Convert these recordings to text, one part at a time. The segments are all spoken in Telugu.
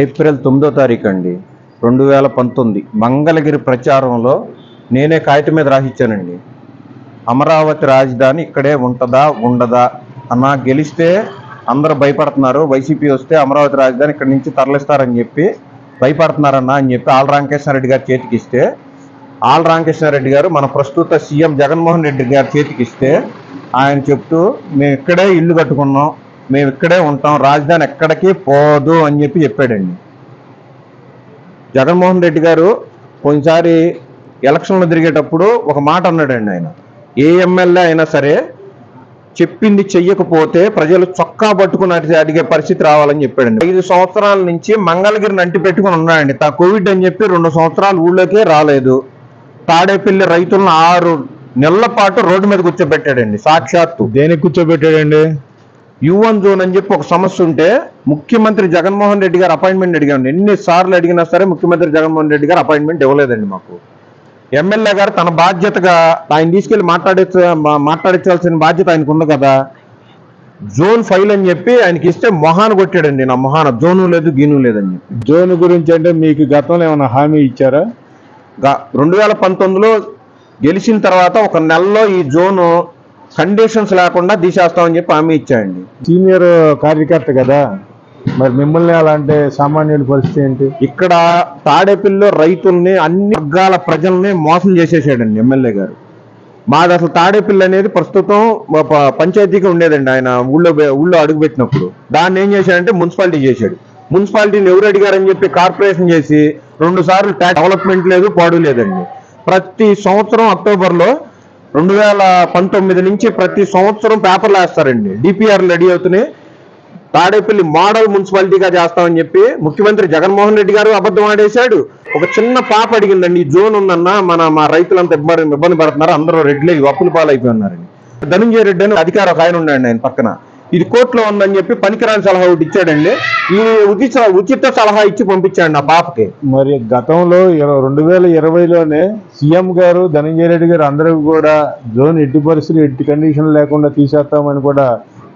ఏప్రిల్ తొమ్మిదో తారీఖు అండి రెండు వేల పంతొమ్మిది మంగళగిరి ప్రచారంలో నేనే కాగితం మీద రాసిచ్చానండి. అమరావతి రాజధాని ఇక్కడే ఉంటుందా ఉండదా అన్న గెలిస్తే అందరూ భయపడుతున్నారు. వైసీపీ వస్తే అమరావతి రాజధాని ఇక్కడి నుంచి తరలిస్తారని చెప్పి భయపడుతున్నారన్న అని చెప్పి ఆల్ రామకృష్ణారెడ్డి గారి చేతికి ఇస్తే ఆల్ రామకృష్ణారెడ్డి గారు మన ప్రస్తుత సీఎం జగన్మోహన్ రెడ్డి గారి చేతికి ఇస్తే ఆయన చెప్తూ మేము ఇక్కడే ఇల్లు కట్టుకున్నాం. మేము ఇక్కడే ఉంటాం రాజధాని ఎక్కడికి పోదు అని చెప్పి చెప్పాడండి. జగన్మోహన్ రెడ్డి గారు కొన్నిసారి ఎలక్షన్లో తిరిగేటప్పుడు ఒక మాట అన్నాడండి ఆయన. ఏ ఎమ్మెల్యే అయినా సరే చెప్పింది చెయ్యకపోతే ప్రజలు చొక్కా పట్టుకుని అడిగే పరిస్థితి రావాలని చెప్పాడండి. ఐదు సంవత్సరాల నుంచి మంగళగిరిని అంటి పెట్టుకుని ఉన్నాడండి. తా కోవిడ్ అని చెప్పి రెండు సంవత్సరాలు ఊళ్ళోకే రాలేదు. తాడేపల్లి రైతులను ఆరు నెలల పాటు రోడ్డు మీద కూర్చోబెట్టాడండి సాక్షాత్తు. దేనికి కూర్చోబెట్టాడండి? యువన్ జోన్ అని చెప్పి ఒక సమస్య ఉంటే ముఖ్యమంత్రి జగన్మోహన్ రెడ్డి గారు అపాయింట్మెంట్ అడిగాను ఎన్ని సార్లు అడిగినా సరే ముఖ్యమంత్రి జగన్మోహన్ రెడ్డి గారు అపాయింట్మెంట్ ఇవ్వలేదండి మాకు. ఎమ్మెల్యే గారు తన బాధ్యతగా ఆయన తీసుకెళ్ళి మాట్లాడే మాట్లాడించాల్సిన బాధ్యత ఆయనకు ఉంది కదా. జోన్ ఫైల్ అని చెప్పి ఆయనకి ఇస్తే మొహాన కొట్టాడండి నా మొహాన. జోను లేదు గీను లేదని చెప్పి. జోన్ గురించి అంటే మీకు గతంలో ఏమైనా హామీ ఇచ్చారా? రెండు వేల పంతొమ్మిదిలో గెలిచిన తర్వాత ఒక నెలలో ఈ జోను కండిషన్స్ లేకుండా తీసేస్తామని చెప్పి హామీ ఇచ్చాయండి. సీనియర్ కార్యకర్త కదా మరి మిమ్మల్ని అలా అంటే సామాన్యుడి పరిస్థితి ఏంటి? ఇక్కడ తాడేపల్లిలో రైతుల్ని అన్ని వర్గాల ప్రజల్ని మోసం చేసేసాడండి ఎమ్మెల్యే గారు. మాది అసలు తాడేపల్లి అనేది ప్రస్తుతం మా ప- పంచాయతీగా ఉండేదండి ఆయన ఊళ్ళో ఊళ్ళో అడుగుపెట్టినప్పుడు దాన్ని ఏం చేశాడంటే మున్సిపాలిటీ చేశాడు. మున్సిపాలిటీని ఎవరు అడిగారని చెప్పి కార్పొరేషన్ చేసి రెండు సార్లు డెవలప్మెంట్ లేదు పాడు లేదండి. ప్రతి సంవత్సరం అక్టోబర్లో రెండు వేల పంతొమ్మిది నుంచి ప్రతి సంవత్సరం పేపర్లు వేస్తారండి. డిపిఆర్లు రెడీ అవుతున్నాయి. తాడేపల్లి మోడల్ మున్సిపాలిటీగా చేస్తామని చెప్పి ముఖ్యమంత్రి జగన్మోహన్ రెడ్డి గారు అబద్ధం ఆడేశాడు. ఒక చిన్న పాప అడిగిందండి ఈ జోన్ ఉందన్న మన మా రైతులంతా ఇబ్బంది ఇబ్బంది పడుతున్నారు అందరూ రెడ్లే అప్పుల పాలైపోయి ఉన్నారండి. ధనుంజయ రెడ్డి అని అధికార ఒక ఆయన ఉండండి ఆయన పక్కన. ఇది కోర్టులో ఉందని చెప్పి పనికిరాని సలహా ఒకటి ఇచ్చాడండి. ఈ ఉచిత ఉచిత సలహా ఇచ్చి పంపించాడు నా పాపకి మరి గతంలో రెండు వేల ఇరవైలోనే సీఎం గారు ధనంజయ రెడ్డి గారు అందరూ కూడా జోన్ ఎట్టి పరిస్థితులు ఎట్టి కండిషన్ లేకుండా తీసేస్తామని కూడా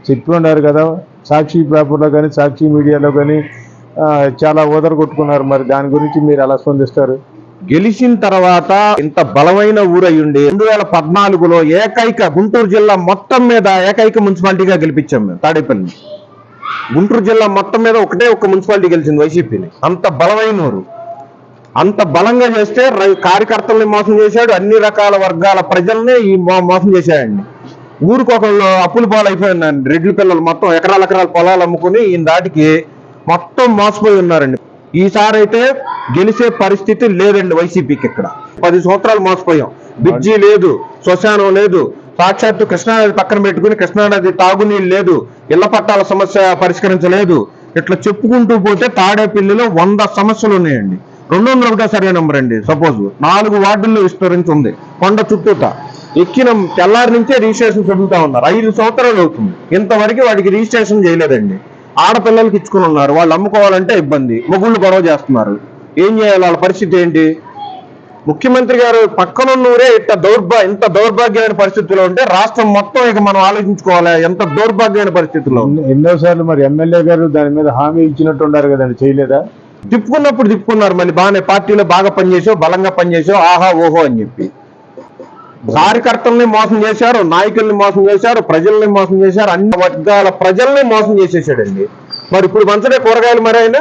చెప్పి ఉన్నారు కదా. సాక్షి పేపర్లో కానీ సాక్షి మీడియాలో కానీ చాలా ఓదర కొట్టుకున్నారు మరి దాని గురించి మీరు ఎలా స్పందిస్తారు? గెలిచిన తర్వాత ఇంత బలమైన ఊరయ్యుండి రెండు వేల పద్నాలుగులో ఏకైక గుంటూరు జిల్లా మొత్తం మీద ఏకైక మున్సిపాలిటీగా గెలిపించాం మేము తాడేపల్లి. గుంటూరు జిల్లా మొత్తం మీద ఒకటే ఒక మున్సిపాలిటీ గెలిచింది వైసీపీని. అంత బలమైన ఊరు. అంత బలంగా చేస్తే రై- కార్యకర్తల్ని మోసం చేశాడు అన్ని రకాల వర్గాల ప్రజల్ని ఈ మోసం చేశాడండి. ఊరికొకళ్ళు అప్పులు పాలైపోయిందండి. రెడ్డి పిల్లలు మొత్తం ఎకరాల ఎకరాల పొలాలు అమ్ముకుని ఈయన దాటికి మొత్తం మోసపోయి ఉన్నారండి. ఈసారి అయితే గెలిచే పరిస్థితి లేదండి వైసీపీకి ఇక్కడ. పది సంవత్సరాలు మోసపోయాం. బిడ్జీ లేదు శ్మశానం లేదు సాక్షాత్తు కృష్ణానది పక్కన పెట్టుకుని కృష్ణానది తాగునీళ్ళు లేదు ఇళ్ళ పట్టాల సమస్య పరిష్కరించలేదు. ఇట్లా చెప్పుకుంటూ పోతే తాడేపల్లిలో వంద సమస్యలు ఉన్నాయండి. రెండు వందల ఒకటో సర్వే నెంబర్ అండి సపోజ్ నాలుగు వార్డుల్లో విస్తరించి ఉంది కొండ చుట్టూత. ఎక్కిన తెల్లారి నుంచే రిజిస్ట్రేషన్ చెబుతా ఉన్నారు ఐదు సంవత్సరాలు అవుతుంది. ఇంతవరకు వాడికి రిజిస్ట్రేషన్ చేయలేదండి. ఆడపిల్లలకి ఇచ్చుకుని ఉన్నారు. వాళ్ళు అమ్ముకోవాలంటే ఇబ్బంది. మొగుళ్ళు గొడవ చేస్తున్నారు. ఏం చేయాలి? వాళ్ళ పరిస్థితి ఏంటి? ముఖ్యమంత్రి గారు పక్కనున్నూరే ఇంత దౌర్భా ఇంత దౌర్భాగ్యమైన పరిస్థితిలో ఉంటే రాష్ట్రం మొత్తం ఇక మనం ఆలోచించుకోవాలి. ఎంత దౌర్భాగ్యమైన పరిస్థితిలో? ఉంది ఎన్నోసార్లు మరి ఎమ్మెల్యే గారు దాని మీద హామీ ఇచ్చినట్టు ఉన్నారు కదండి. చేయలేదా? తిప్పుకున్నప్పుడు తిప్పుకున్నారు మళ్ళీ బాగానే పార్టీలో బాగా పనిచేసావు బలంగా పనిచేసావు. ఆహా ఓహో అని చెప్పి. కార్యకర్తల్ని మోసం చేశారు నాయకుల్ని మోసం చేశారు ప్రజల్ని మోసం చేశారు అన్ని వర్గాల ప్రజల్ని మోసం చేసేసాడండి. మరి ఇప్పుడు పంచడే కూరగాయలు మరి ఆయన?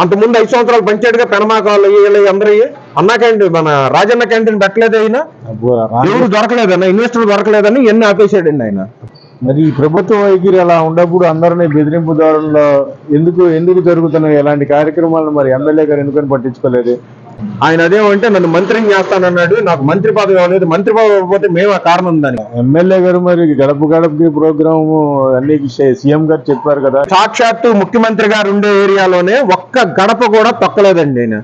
అంతకుముందు ఐదు సంవత్సరాలు పంచాడుగా పెనమాకాలు అందరూ అన్నా క్యాంటీన్ మన రాజన్న క్యాంటీన్ పెట్టలేదు రా- ఎవరు దొరకలేదన్న ఇన్వెస్టర్ దొరకలేదని ఎన్ని ఆపేసాడండి ఆయన. మరి ఈ ప్రభుత్వ వైఖరి అలా ఉన్నప్పుడు అందరినీ బెదిరింపు దారుల్లో ఎందుకు ఎందుకు జరుగుతున్నాయి? ఎలాంటి కార్యక్రమాలను మరి ఎమ్మెల్యే గారు ఎందుకని పట్టించుకోలేదు? ఆయన అదేమంటే నన్ను మంత్రిని చేస్తానన్నాడు. నాకు మంత్రి పదవి ఇవ్వలేదు మంత్రి పదవి ఇవ్వకపోతే మేము ఆ కారణం దానికి ఎమ్మెల్యే గారు మరి గడప గడపకి ప్రోగ్రామ్ అన్ని సీఎం గారు చెప్పారు కదా. సాక్షాత్తు ముఖ్యమంత్రి గారు ఉండే ఏరియాలోనే ఒక్క గడప కూడా తొక్కలేదండి ఆయన.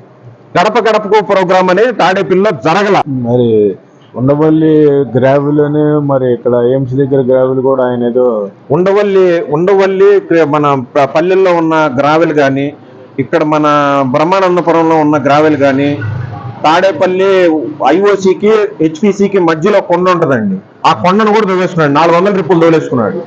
గడప గడపకు ప్రోగ్రామ్ అనేది తాడేపల్లిలో జరగల. మరి ఉండవల్లి గ్రావెల్ అని మరి ఇక్కడ ఎయిమ్స్ దగ్గర గ్రావెల్ కూడా ఆయన ఏదో ఉండవల్లి ఉండవల్లి మన పల్లెల్లో ఉన్న గ్రావెల్ కానీ ఇక్కడ మన బ్రహ్మానందపురంలో ఉన్న గ్రావెల్ కానీ తాడేపల్లి ఐఓసికి హెచ్పిసికి మధ్యలో కొండ ఉంటుందండి. ఆ కొండను కూడా దోలేసుకున్నాడు నాలుగు వందల రిప్పులు దోలేసుకున్నాడు